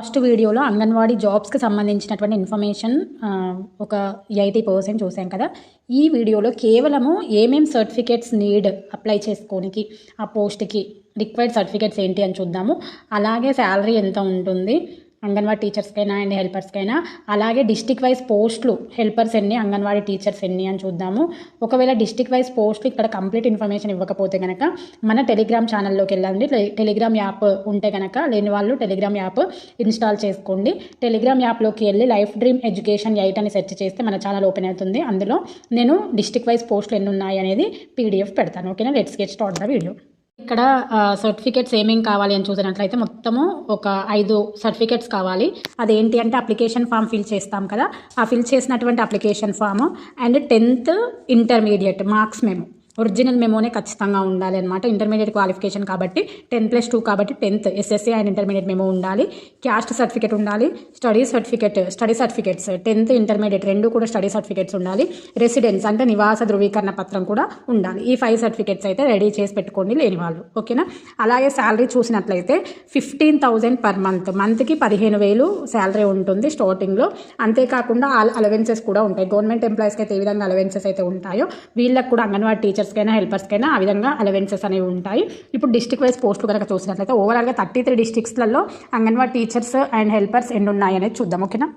First వీడియోలో అంగన్వాడీ జాబ్స్కి సంబంధించినటువంటి ఇన్ఫర్మేషన్ ఒక ఎయిటీ పర్సెంట్ చూసాం కదా. ఈ వీడియోలో కేవలము ఏమేం సర్టిఫికేట్స్ నీడ్ అప్లై చేసుకోనికి ఆ పోస్ట్కి రిక్వైర్డ్ సర్టిఫికేట్స్ ఏంటి అని చూద్దాము. అలాగే శాలరీ ఎంత ఉంటుంది అంగన్వాడీ టీచర్స్కైనా అండ్ హెల్పర్స్కైనా. అలాగే డిస్టిక్ వైజ్ పోస్టులు హెల్పర్స్ ఎన్ని అంగన్వాడీ టీచర్స్ ఎన్ని అని చూద్దాము. ఒకవేళ డిస్టిక్ వైజ్ పోస్టులు ఇక్కడ కంప్లీట్ ఇన్ఫర్మేషన్ ఇవ్వకపోతే కనుక మన టెలిగ్రామ్ ఛానల్లోకి వెళ్ళండి టెలిగ్రామ్ యాప్ ఉంటే కనుక లేని వాళ్ళు టెలిగ్రామ్ యాప్ ఇన్స్టాల్ చేసుకోండి. టెలిగ్రామ్ యాప్లోకి వెళ్ళి లైఫ్ డ్రీమ్ ఎడ్యుకేషన్ ఎయిట్ అని సెర్చ్ చేస్తే మన ఛానల్ ఓపెన్ అవుతుంది. అందులో నేను డిస్టిక్ వైజ్ పోస్టులు ఎన్ని ఉన్నాయి అనేది పీడిఎఫ్ పెడతాను. ఓకేనా? Let's get start the video. ఇక్కడ సర్టిఫికేట్స్ ఏమేమి కావాలి అని చూసినట్లయితే మొత్తము ఒక ఐదు సర్టిఫికేట్స్ కావాలి. అదేంటి అంటే అప్లికేషన్ ఫామ్ ఫిల్ చేస్తాం కదా. ఆ ఫిల్ చేసినటువంటి application form and tenth intermediate marks మేము ఒరిజినల్ మెమోనే ఖచ్చితంగా ఉండాలి అనమాట ఇంటర్మీడియట్ క్వాలిఫికేషన్ కాబట్టి టెన్ ప్లస్ టూ కాబట్టి tenth SSC and intermediate memo ఉండాలి. క్యాస్ట్ సర్టిఫికేట్ ఉండాలి. Study certificate study certificates tenth intermediate రెండు కూడా స్టడీ సర్టిఫికేట్స్ ఉండాలి. రెసిడెన్స్ అంటే నివాస ధృవీకరణ పత్రం కూడా ఉండాలి. ఈ ఫైవ్ సర్టిఫికేట్స్ అయితే రెడీ చేసి పెట్టుకోండి లేని వాళ్ళు. ఓకేనా అలాగే శాలరీ చూసినట్లయితే ఫిఫ్టీన్ థౌజండ్ పర్ మంత్ మంత్కి పదిహేను వేలు శాలరీ ఉంటుంది స్టార్టింగ్లో అంతేకాకుండా అలవెన్సెస్ కూడా ఉంటాయి. గవర్నమెంట్ ఎంప్లాయీస్కి అయితే ఏ విధంగా అలవెన్సెస్ అయితే ఉంటాయో వీళ్ళకి కూడా అంగన్వాడీ టీచర్స్ టీచర్స్కైనా హెల్పర్స్కైనా ఆ విధంగా అలవెన్సెస్ అనేవి ఉంటాయి. ఇప్పుడు డిస్టిక్ వైజ్ పోస్టులు కనుక చూసినట్లయితే ఓవరాల్గా థర్టీ త్రీ డిస్టిక్స్లలో అంగన్వాడీ టీచర్స్ అండ్ హెల్పర్స్ ఎన్ని ఉన్నాయి అనేది చూద్దాం ఓకేనా?